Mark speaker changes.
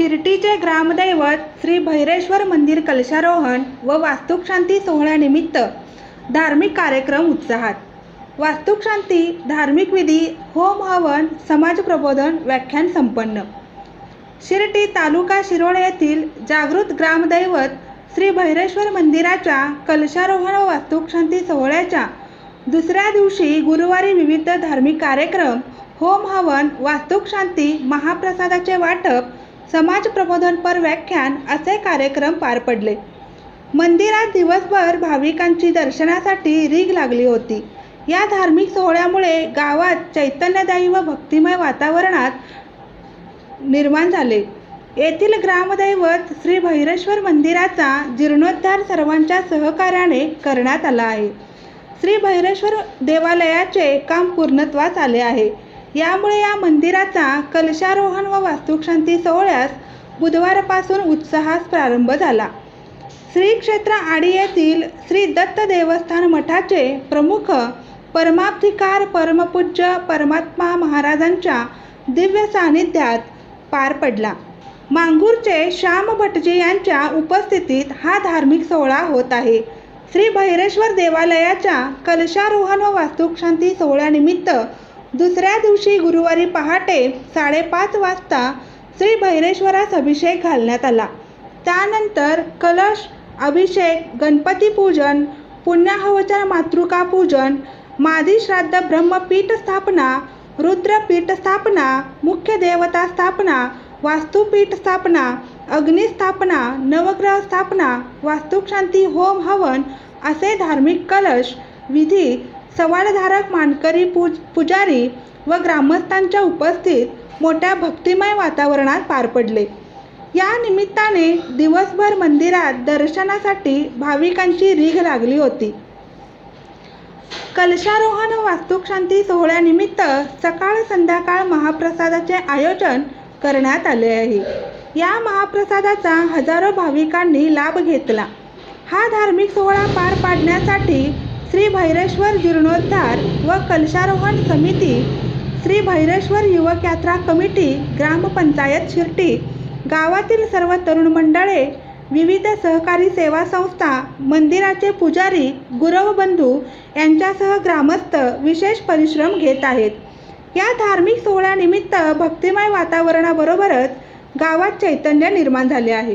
Speaker 1: शिर्टीचे ग्रामदैवत श्री भैरेश्वर मंदिर कलशारोहण व वास्तुकशांती सोहळ्यानिमित्त धार्मिक कार्यक्रम उत्साहात. वास्तुकशांती धार्मिक विधी होम हवन समाज प्रबोधन व्याख्यान संपन्न. शिर्टी तालुका शिरोळ येथील जागृत ग्रामदैवत श्री भैरेश्वर मंदिराच्या कलशारोहण व वास्तुकशांती सोहळ्याच्या दुसऱ्या दिवशी गुरुवारी विविध धार्मिक कार्यक्रम होम हवन वास्तुकशांती महाप्रसादाचे वाटप समाज प्रबोधनपर व्याख्यान असे कार्यक्रम पार पडले. मंदिरात दिवसभर भाविकांची दर्शनासाठी रीग लागली होती. या धार्मिक सोहळ्यामुळे गावात चैतन्यदायी व भक्तिमय वातावरणात निर्माण झाले. येथील ग्रामदैवत श्री भैरेश्वर मंदिराचा जीर्णोद्धार सर्वांच्या सहकार्याने करण्यात आला आहे. श्री भैरेश्वर देवालयाचे काम पूर्णत्वास आले आहे. यामुळे या मंदिराचा कलशारोहण व वास्तुशांती सोहळ्यास बुधवारपासून उत्साहास प्रारंभ झाला. श्री क्षेत्र आडी येथील श्री दत्त देवस्थान मठाचे प्रमुख परमाब्धिकार परमपूज्य परमात्मा महाराजांच्या दिव्य सानिध्यात पार पडला. मांगूरचे श्याम भटजी यांच्या उपस्थितीत हा धार्मिक सोहळा होत आहे. श्री भैरेश्वर देवालयाच्या कलशारोहण व वास्तुशांती सोहळ्यानिमित्त दुसऱ्या दिवशी गुरुवारी पहाटे साडेपाच वाजता श्री भैरेश्वरास अभिषेक घालण्यात आला. त्यानंतर कलश अभिषेक गणपती पूजन पुण्याहवचन मातृका पूजन मादी श्राद्ध ब्रह्मपीठ स्थापना रुद्रपीठ स्थापना मुख्य देवता स्थापना वास्तुपीठ स्थापना अग्निस्थापना नवग्रह स्थापना वास्तुशांती होम हवन असे धार्मिक कलश विधी सवाळधारक मानकरी पूज पुजारी व ग्रामस्थांच्या उपस्थित मोठ्या भक्तिमय वातावरणात पार पडले. या निमित्ताने दिवसभर मंदिरात दर्शनासाठी भाविकांची रीघ लागली होती. कलशारोहण व सोहळ्यानिमित्त सकाळ संध्याकाळ महाप्रसादाचे आयोजन करण्यात आले आहे. या महाप्रसादाचा हजारो भाविकांनी लाभ घेतला. हा धार्मिक सोहळा पार पाडण्यासाठी श्री भैरेश्वर जीर्णोद्धार व कलशारोहण समिती श्री भैरेश्वर युवक यात्रा कमिटी ग्रामपंचायत शिर्टी गावातील सर्व तरुण मंडळे विविध सहकारी सेवा संस्था मंदिराचे पुजारी गुरवबंधू यांच्यासह ग्रामस्थ विशेष परिश्रम घेत आहेत. या धार्मिक सोहळ्यानिमित्त भक्तिमय वातावरणाबरोबरच गावात चैतन्य निर्माण झाले आहे.